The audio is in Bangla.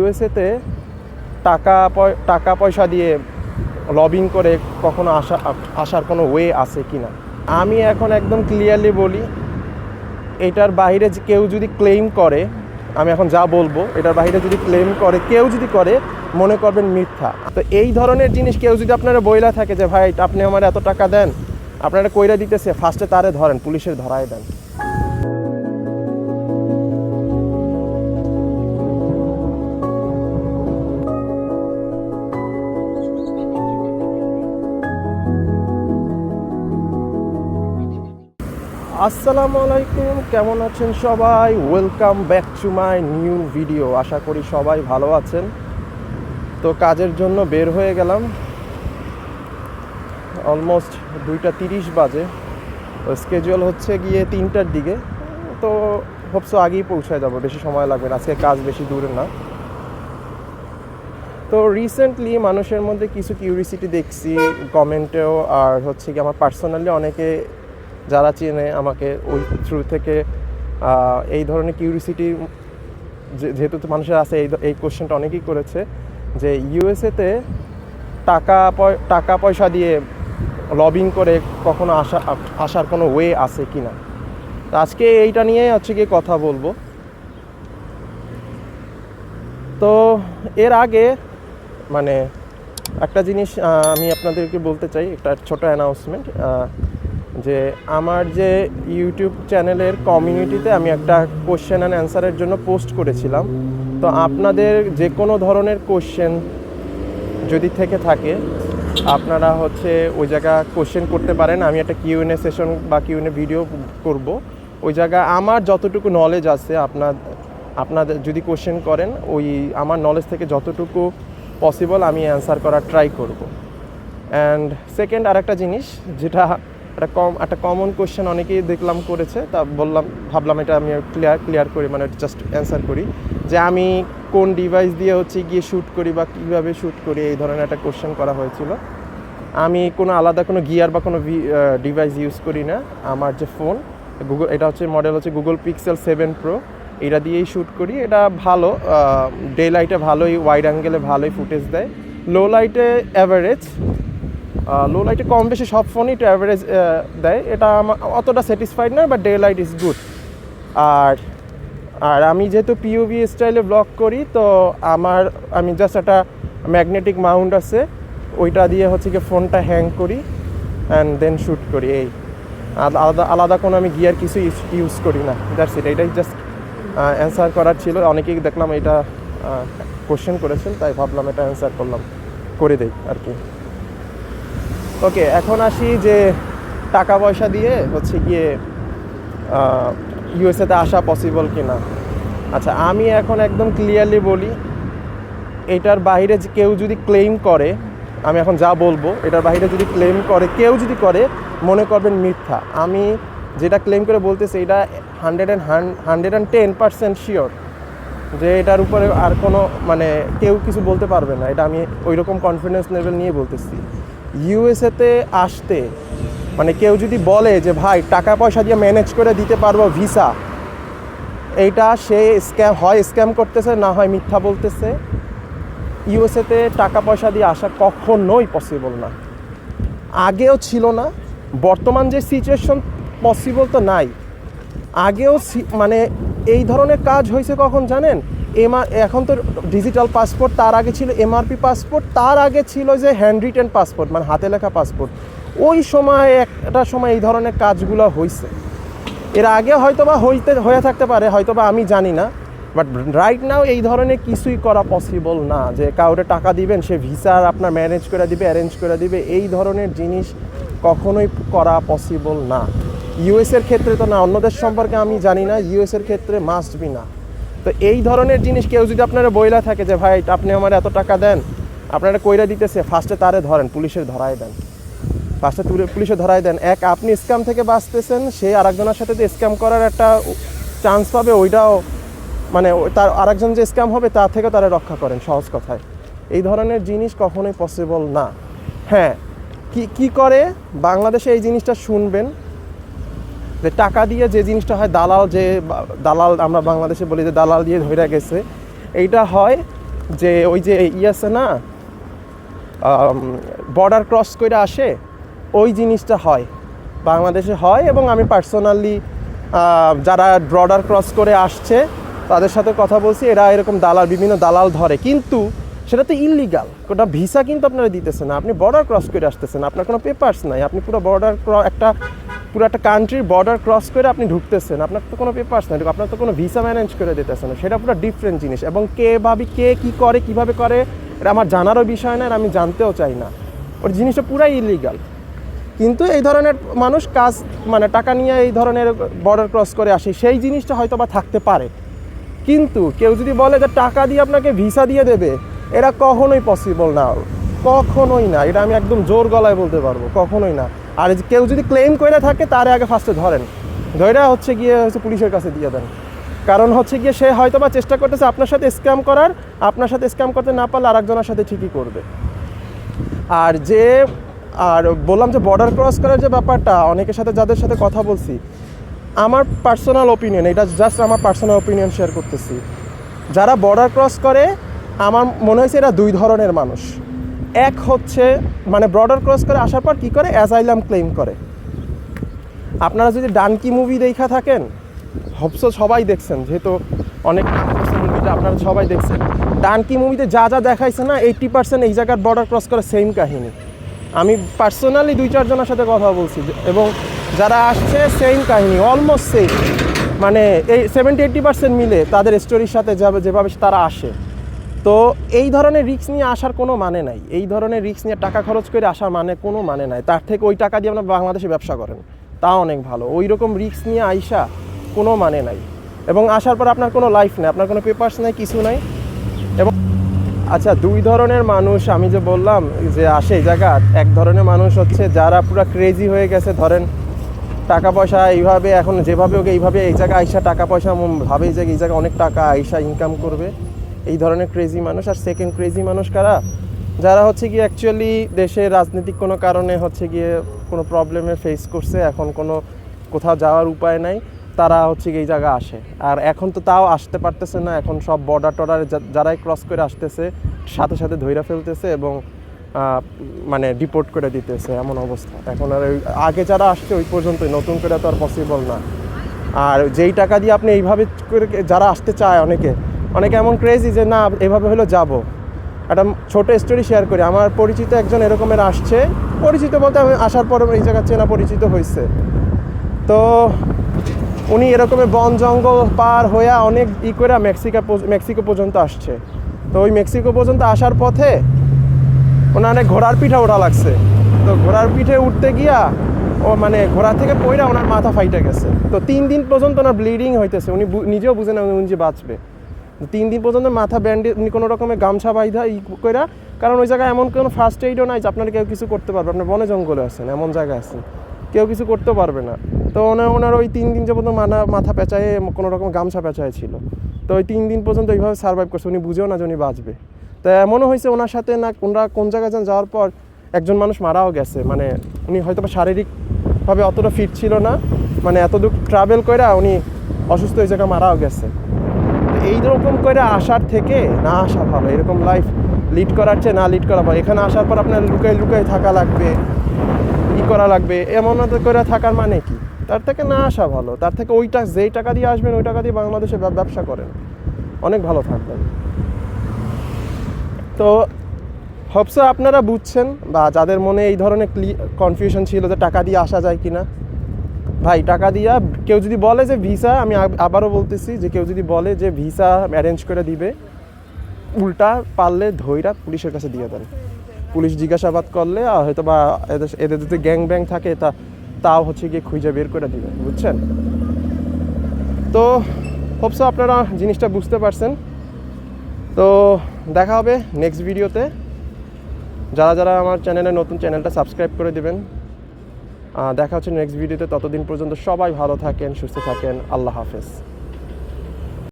ইউএসএতে টাকা টাকা পয়সা দিয়ে লবিং করে কখনো আসা, আসার কোনো ওয়ে আছে কি না আমি এখন একদম ক্লিয়ারলি বলি, এটার বাইরে কেউ যদি ক্লেম করে, আমি এখন যা বলব, এটার বাইরে যদি ক্লেম করে, কেউ যদি করে, মনে করবেন মিথ্যা। তো এই ধরনের জিনিস কেউ যদি আপনারা বইলা থাকে যে, ভাই, আপনি আমার এত টাকা দেন, আপনারা কইরা দিতেছে ফার্স্টে তারে ধরেন, পুলিশের ধরায় দেন। আসসালামু আলাইকুম, কেমন আছেন সবাই? Welcome back to my new video আশা করি সবাই ভালো আছেন। তো কাজের জন্য বের হয়ে গেলাম। অলমোস্ট দুইটা তিরিশ বাজে। স্কেজুয়াল হচ্ছে গিয়ে তিনটার দিকে। তো হোপসো আগেই পৌঁছায় যাব, বেশি সময় লাগবে না। আজকে কাজ বেশি দূরে না। তো রিসেন্টলি মানুষের মধ্যে কিছু কিউরিসিটি দেখছি কমেন্টেও আর হচ্ছে কি আমার পার্সোনালি অনেকে যারা চেনে আমাকে, ওই থ্রু থেকে এই ধরনের কিউরিসিটি যেহেতু মানুষের আছে, এই এই কোশ্চেনটা অনেকেই করেছে যে ইউএসএতে টাকা টাকা পয়সা দিয়ে লবিং করে কখনো আসা, আসার কোনো ওয়ে আছে কি না তো আজকে এইটা নিয়ে হচ্ছে গিয়ে কথা বলব। তো এর আগে মানে একটা জিনিস আমি আপনাদেরকে বলতে চাই, একটা ছোট অ্যানাউন্সমেন্ট যে আমার যে ইউটিউব চ্যানেলের কমিউনিটিতে আমি একটা কোশ্চেন অ্যান্ড অ্যান্সারের জন্য পোস্ট করেছিলাম। তো আপনাদের যে কোনো ধরনের কোশ্চেন যদি থেকে থাকে, আপনারা হচ্ছে ওই জায়গা কোশ্চেন করতে পারেন। আমি একটা কিউএনএ সেশন বা কিউএনএ ভিডিও করব। ওই জায়গা আমার যতটুকু নলেজ আছে আপনার আপনাদের যদি কোশ্চেন করেন, ওই আমার নলেজ থেকে যতটুকু পসিবল আমি অ্যান্সার করার ট্রাই করব। অ্যান্ড সেকেন্ড আরেকটা জিনিস, যেটা একটা কম একটা কমন কোয়েশ্চেন অনেকেই দেখলাম করেছে, তা বললাম, ভাবলাম এটা আমি ক্লিয়ার ক্লিয়ার করি মানে জাস্ট অ্যান্সার করি। যে আমি কোন ডিভাইস দিয়ে হচ্ছে গিয়ে শ্যুট করি বা কীভাবে শ্যুট করি, এই ধরনের একটা কোয়েশ্চেন করা হয়েছিল। আমি কোনো আলাদা কোনো গিয়ার বা কোনো ডিভাইস ইউজ করি না। আমার যে ফোন গুগল এটা হচ্ছে মডেল হচ্ছে গুগল পিক্সেল সেভেন প্রো এটা দিয়েই শ্যুট করি। এটা ভালো ডে লাইটে ভালোই ওয়াইড অ্যাঙ্গেলে ভালোই ফুটেজ দেয়। লো লাইটে অ্যাভারেজ লো লাইটে কম বেশি সব ফোনই একটু অ্যাভারেজ দেয়। এটা আমার অতটা স্যাটিসফাইড নয় but daylight is good আর আর আমি যেহেতু পিওভি স্টাইলে ব্লগ করি, তো আমার, আমি জাস্ট একটা ম্যাগনেটিক মাউন্ট আছে। ওইটা দিয়ে হচ্ছে কি ফোনটা হ্যাং করি অ্যান্ড দেন শ্যুট করি, এই। আলাদা আলাদা কোনো আমি গিয়ার কিছু ইউজ করি না। দ্যাটস ইট এটাই জাস্ট অ্যান্সার করার ছিল। অনেকেই দেখলাম এটা কোশ্চেন করেছেন, তাই ভাবলাম এটা অ্যান্সার করলাম, করে দেই আর কি। ওকে এখন আসি যে টাকা পয়সা দিয়ে হচ্ছে গিয়ে ইউএসএতে আসা পসিবল কি না আচ্ছা আমি এখন একদম ক্লিয়ারলি বলি, এটার বাইরে কেউ যদি ক্লেম করে, আমি এখন যা বলব, এটার বাইরে যদি ক্লেম করে, কেউ যদি করে, মনে করবেন মিথ্যা। আমি যেটা ক্লেম করে বলতেছি, এটা hundred and hundred and ten percent sure যে এটার উপরে আর কোনো মানে কেউ কিছু বলতে পারবে না। এটা আমি ওই রকম কনফিডেন্স লেভেল নিয়ে বলতেছি। ইউএসএতে আসতে মানে কেউ যদি বলে যে, ভাই টাকা পয়সা দিয়ে ম্যানেজ করে দিতে পারব ভিসা এইটা সে স্ক্যাম হয় স্ক্যাম করতেছে, না হয় মিথ্যা বলতেছে। ইউএসএতে টাকা পয়সা দিয়ে আসা কখনোই পসিবল না। আগেও ছিল না। বর্তমান যে সিচুয়েশন পসিবল তো নাই। আগেও মানে এই ধরনের কাজ হয়েছে কখন জানেন? এমআর এখন তো ডিজিটাল পাসপোর্ট তার আগে ছিল এমআরপি পাসপোর্ট তার আগে ছিল যে হ্যান্ড রিটেন পাসপোর্ট মানে হাতে লেখা পাসপোর্ট ওই সময় একটা সময় এই ধরনের কাজগুলো হয়েছে এর আগে হয়তো বা হইতে, হয়ে থাকতে পারে হয়তো বা আমি জানি না। বাট রাইট নাও এই ধরনের কিছুই করা পসিবল না, যে কাউরে টাকা দিবেন, সে ভিসার আপনার ম্যানেজ করে দিবে অ্যারেঞ্জ করে দিবে, এই ধরনের জিনিস কখনোই করা পসিবল না। ইউএস এর ক্ষেত্রে তো না অন্য দেশ সম্পর্কে আমি জানি না ইউএস এর ক্ষেত্রে মাস্ট বি না। তো এই ধরনের জিনিস কেউ যদি আপনারা বইলা থাকে যে, ভাই, আপনি আমার এত টাকা দেন। আপনারা কইরা দিতেছে, ফার্স্টে তারে ধরেন, পুলিশের ধরায় দেন। ফার্স্টে তুলে পুলিশে ধরাই দেন। এক, আপনি স্ক্যাম থেকে বাঁচতেছেন, সে আরেকজনের সাথে যে স্ক্যাম করার একটা চান্স পাবে, ওইটাও মানে তার আরেকজন যে স্ক্যাম হবে, তার থেকে তারা রক্ষা করেন, সহজ কথায়। এই ধরনের জিনিস কখনোই পসিবল না। হ্যাঁ কি কি করে? বাংলাদেশে এই জিনিসটা শুনবেন। যে টাকা দিয়ে যে জিনিসটা হয়, দালাল যে, দালাল আমরা বাংলাদেশে বলি যে দালাল দিয়ে ধরে গেছে, এইটা হয় যে ওই যে ই আছে না বর্ডার ক্রস করে আসে, ওই জিনিসটা হয়। বাংলাদেশে হয় এবং আমি পার্সোনালি যারা বর্ডার ক্রস করে আসছে, তাদের সাথে কথা বলছি, এরা এরকম দালাল, বিভিন্ন দালাল ধরে। কিন্তু সেটা তো ইলিগাল ওটা ভিসা কিন্তু আপনারা দিতেছে না। আপনি বর্ডার ক্রস করে আসতেছেন, আপনার কোনো পেপার্স নাই, আপনি পুরো বর্ডার একটা পুরো একটা কান্ট্রির বর্ডার ক্রস করে আপনি ঢুকতেছেন। আপনার তো কোনো পেপার্স নাই, আপনার তো কোনো ভিসা ম্যানেজ করে দিতেছে না। সেটা পুরো ডিফারেন্ট জিনিস। এবং কে ভাবি, কে কী করে, কীভাবে করে, এটা আমার জানারও বিষয় না, আর আমি জানতেও চাই না। ওর জিনিসটা পুরাই ইলিগাল কিন্তু এই ধরনের মানুষ কাজ মানে টাকা নিয়ে এই ধরনের বর্ডার ক্রস করে আসে, সেই জিনিসটা হয়তো বা থাকতে পারে। কিন্তু কেউ যদি বলে যে টাকা দিয়ে আপনাকে ভিসা দিয়ে দেবে, এরা কখনোই পসিবল না। কখনোই না। এটা আমি একদম জোর গলায় বলতে পারব, কখনোই না। আর কেউ যদি ক্লেম করে থাকে, তারে আগে ফার্স্টে ধরেন। ধরে হচ্ছে গিয়ে হচ্ছে পুলিশের কাছে দিয়ে দেন। কারণ হচ্ছে গিয়ে সে হয়তো বা চেষ্টা করতেছে আপনার সাথে স্ক্যাম করার, আপনার সাথে স্ক্যাম করতে না পারলে আরেকজনের সাথে ঠিকই করবে। আর যে, আর বললাম যে বর্ডার ক্রস করার যে ব্যাপারটা, অনেকের সাথে যাদের সাথে কথা বলছি, আমার পার্সোনাল ওপিনিয়ন এটা জাস্ট আমার পার্সোনাল ওপিনিয়ন শেয়ার করতেছি। যারা বর্ডার ক্রস করে, আমার মনে হয়েছে এরা দুই ধরনের মানুষ। এক হচ্ছে মানে বর্ডার ক্রস করে আসার পর কী করে? অ্যাজাইলাম ক্লেম করে। আপনারা যদি ডানকি মুভি দেখা থাকেন হবসো সবাই দেখছেন, যেহেতু অনেক মুভিটা আপনারা সবাই দেখছেন। ডানকি মুভিতে যা যা দেখাইছে না এইট্টি পার্সেন্ট এই জায়গার বর্ডার ক্রস করে সেম কাহিনী। আমি পার্সোনালি দুই চারজনের সাথে কথা বলছি, এবং যারা আসছে সেম কাহিনী অলমোস্ট সেম মানে এই সেভেন্টি এইট্টি পার্সেন্ট মিলে তাদের স্টোরির সাথে যাবে, যেভাবে তারা আসে। তো এই ধরনের রিস্ক নিয়ে আসার কোনো মানে নাই। এই ধরনের রিস্ক নিয়ে টাকা খরচ করে আসার মানে কোনো মানে নাই। তার থেকে ওই টাকা দিয়ে আপনার বাংলাদেশে ব্যবসা করেন। তা অনেক ভালো। ওই রকম রিস্ক নিয়ে আইসা কোনো মানে নাই। এবং আসার পর আপনার কোনো লাইফ নেই। আপনার কোনো পেপার্স নাই, কিছু নাই। এবং আচ্ছা দুই ধরনের মানুষ আমি যে বললাম যে আসে এই জায়গা, এক ধরনের মানুষ হচ্ছে যারা পুরো ক্রেজি হয়ে গেছে। ধরেন টাকা পয়সা এইভাবে এখন যেভাবে ওকে এইভাবে এই জায়গায় আইসা টাকা পয়সা ভাবে যে এই জায়গায় অনেক টাকা আইসা ইনকাম করবে। এই ধরনের ক্রেজি মানুষ। আর সেকেন্ড ক্রেজি মানুষ কারা? যারা হচ্ছে কি অ্যাকচুয়ালি দেশে রাজনৈতিক কোনো কারণে হচ্ছে গিয়ে কোনো প্রবলেমে ফেস করছে, এখন কোনো কোথাও যাওয়ার উপায় নাই, তারা হচ্ছে গিয়ে এই জায়গা আসে। আর এখন তো তাও আসতে পারতেছে না, এখন সব বর্ডার টর্ডার যারাই ক্রস করে আসতেছে, সাথে সাথে ধইরা ফেলতেছে এবং মানে ডিপোর্ট করে দিতেছে, এমন অবস্থা। এখন আর ওই, আগে যারা আসছে ওই পর্যন্তই, নতুন করে তো আর পসিবল না। আর যেই টাকা দিয়ে আপনি এইভাবে করে যারা আসতে চায় অনেকে অনেকে এমন ক্রেজি যে, না, এভাবে হলো যাব। একটা ছোট স্টোরি শেয়ার করি। আমার পরিচিত একজন এরকমের আসছে। পরিচিত বলতে আমি আসার পর এই জায়গা চেনা পরিচিত হয়েছে তো উনি এরকমের বন জঙ্গল পার হয়ে অনেক ই করে মেক্সিকা মেক্সিকো পর্যন্ত আসছে। তো ওই মেক্সিকো পর্যন্ত আসার পথে ওনার অনেক ঘোড়ার পিঠে ওঠা লাগছে। তো ঘোড়ার পিঠে উঠতে গিয়া ও মানে ঘোড়া থেকে পইরা ওনার মাথা ফাইটে গেছে। তো তিন দিন পর্যন্ত ওনার ব্লিডিং হইতেছে। উনি নিজেও বুঝে না উনি যে বাঁচবে। তিন দিন পর্যন্ত মাথা ব্যান্ডেজ উনি কোনো রকমের গামছা বাইধা ই কইরা, কারণ ওই জায়গায় এমন কোনো ফার্স্ট এইডও নাই যে আপনার কেউ কিছু করতে পারবে আপনার বনে জঙ্গলে আছেন, এমন জায়গায় আছেন, কেউ কিছু করতে পারবে না। তো ওনার ওনার ওই তিন দিন যাবত মানা, মাথা পেঁচায় কোনো রকম গামছা পেঁচায় ছিল। তো ওই তিন দিন পর্যন্ত এইভাবে সার্ভাইভ করছে, উনি বুঝেও না যে উনি বাঁচবে। তো এমনও হয়েছে ওনার সাথে না, ওনারা কোন জায়গায় যেন যাওয়ার পর একজন মানুষ মারাও গেছে। মানে উনি হয়তো শারীরিকভাবে অতটা ফিট ছিল না। মানে এতদূর ট্রাভেল করে উনি অসুস্থ হয়ে জায়গায় মারাও গেছে। তো এইরকম করে আসার থেকে না আসা ভালো। এরকম লাইফ লিড করার চেয়ে না লিড করা ভালো। এখানে আসার পর আপনার লুকাই লুকাই থাকা লাগবে, ই করা লাগবে, এমন করে থাকার মানে কি? তার থেকে না আসা ভালো। তার থেকে ওই টাকা, যেই টাকা দিয়ে আসবেন, ওই টাকা দিয়ে বাংলাদেশে ব্যবসা করেন। অনেক ভালো থাকবেন। তো হবসো আপনারা বুঝছেন বা যাদের মনে এই ধরনের কনফিউশন ছিল যে টাকা দিয়ে আসা যায় কিনা ভাই, টাকা দিয়া কেউ যদি বলে যে ভিসা, আমি আবারও বলতেছি যে কেউ যদি বলে যে ভিসা অ্যারেঞ্জ করে দিবে, উল্টা পারলে ধৈরা পুলিশের কাছে দিয়ে দেন। পুলিশ জিজ্ঞাসাবাদ করলে আর হয়তো বা এদের যদি গ্যাং ব্যাং থাকে, তা, তাও হচ্ছে গিয়ে খুঁজে বের করে দিবে, বুঝছেন? তো হোপসো আপনারা জিনিসটা বুঝতে পারছেন। তো, দেখা হবে নেক্সট ভিডিওতে যারা যারা আমার চ্যানেলে নতুন চ্যানেলটা সাবস্ক্রাইব করে দিবেন। দেখা হচ্ছে নেক্সট ভিডিওতে ততদিন পর্যন্ত সবাই ভালো থাকেন সুস্থ থাকেন। আল্লাহ হাফেজ।